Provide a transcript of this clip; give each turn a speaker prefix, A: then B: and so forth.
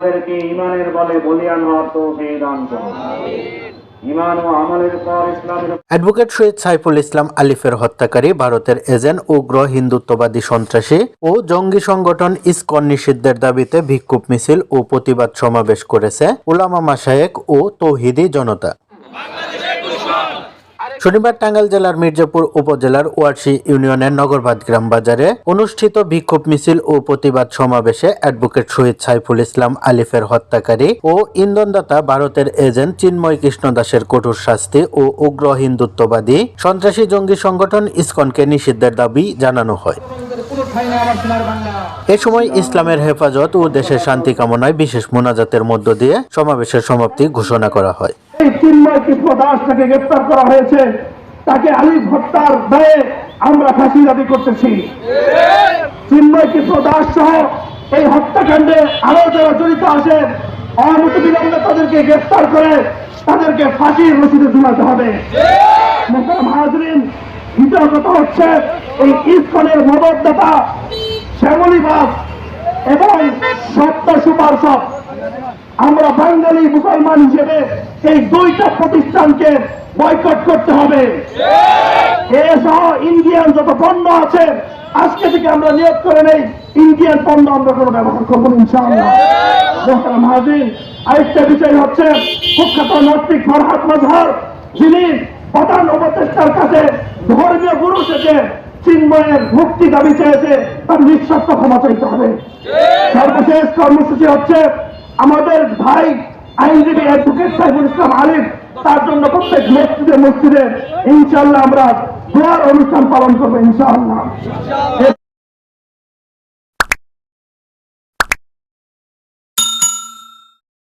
A: তাদেরকে ইমানের বলে বলিয়ান হওয়ার তো সেই দান করুন। ইমান ও আমলের পর ইসলামের
B: অ্যাডভোকেট সৈয়দ সাইফুল ইসলাম আলিফের হত্যাকারী ভারতের এজেন্ট উগ্র হিন্দুত্ববাদী সন্ত্রাসী ও জঙ্গি সংগঠন ইসকন নিষিদ্ধের দাবিতে বিক্ষোভ মিছিল ও প্রতিবাদ সমাবেশ করেছে ওলামা মাসায়েক ও তৌহিদি জনতা। শনিবার টাঙ্গাইল জেলার মির্জাপুর উপজেলার ওয়ারশি ইউনিয়নের নগরবাদ গ্রাম বাজারে অনুষ্ঠিত বিক্ষোভ মিছিল ও প্রতিবাদ সমাবেশে অ্যাডভোকেট শহীদ সাইফুল ইসলাম আলিফের হত্যাকারী ও ইন্ধনদাতা ভারতের এজেন্ট চিন্ময় কৃষ্ণ দাসের কঠোর শাস্তি ও উগ্র হিন্দুত্ববাদী সন্ত্রাসী জঙ্গি সংগঠন ইসকনকে নিষিদ্ধের দাবি জানানো হয়। এ সময় ইসলামের হেফাজত ও দেশের শান্তি কামনায় বিশেষ মোনাজাতের মধ্য দিয়ে সমাবেশের সমাপ্তি ঘোষণা করা হয়।
C: এই চিন্ময় কৃষ্ণ দাস তাকে গ্রেপ্তার করা হয়েছে? তাকে আলিফ হত্যার দায়ে আমরা ফাঁসি দাবি করতেছি। চিন্ময় কৃষ্ণ দাস সহ এই হত্যাকাণ্ডে আরও যারা জড়িত আছেন অনতি বিলম্বে তাদেরকে গ্রেপ্তার করে তাদেরকে ফাঁসির রসিদে ঝুলাতে হবে। মোহতারাম হাজরিন, দ্বিতীয় হচ্ছে এই ইস্কনের মদতদাতা শ্যামলীবাস এবং সত্য সুপারসব আমরা বাঙালি মুসলমান হিসেবে এই দুইটা প্রতিষ্ঠানকে বয়কট করতে হবে। এ সহ ইন্ডিয়ান যত পণ্য আছে আজকে থেকে আমরা নিয়োগ করে নেই। ইন্ডিয়ান পণ্য আমরা কোনো ব্যবহার করব ইনশাআল্লাহ। মোহতারাম আরেকটা বিষয় হচ্ছে কুখ্যাত নৈতিক ফরহাদ মাজহার যিনি প্রধান উপদেষ্টার কাছে ধর্মীয় গুরু থেকে চিন্ময়ের মুক্তি দাবি চেয়েছে তার নিঃস্বার্থ ক্ষমা চাইতে হবে। সর্বশেষ কর্মসূচি হচ্ছে আমাদের ভাই আইনজীবী অ্যাডভোকেট সাইফুল ইসলাম আলিম, তার জন্য প্রত্যেক মসজিদে মসজিদে ইনশাল্লাহ আমরা দোয়ার অনুষ্ঠান পালন করব ইনশাআল্লাহ।